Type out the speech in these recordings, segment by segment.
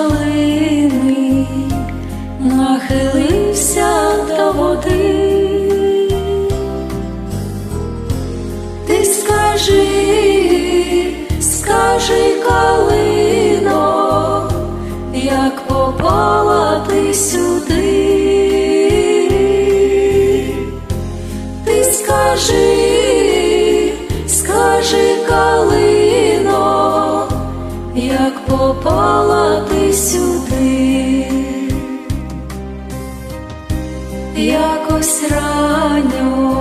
калини, нахилився до води, ти скажи, скажи калино, як попала ти сюди. Як попала ти сюди, якось ранньою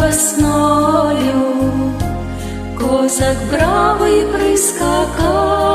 весною козак бравий прискакав,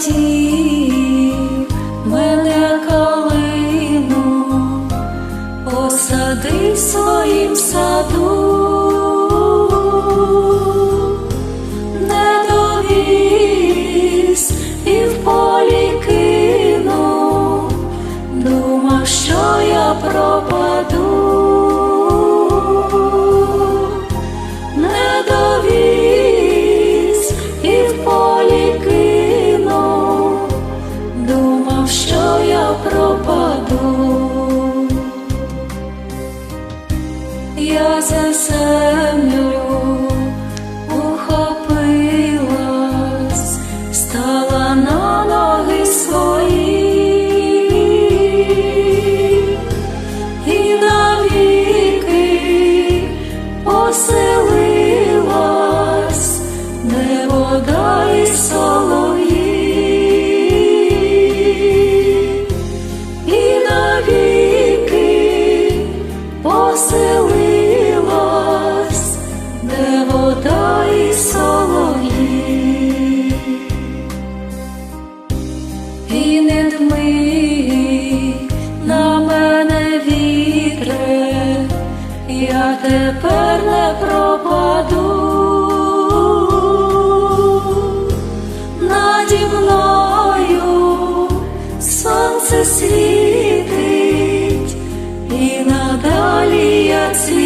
хотів мене калину. Посади в своїм саду, не довіз і в полі кинув, думав, що я пропаду. Я тепер не пропаду. Наді мною сонце світить, і надалі я цвіту.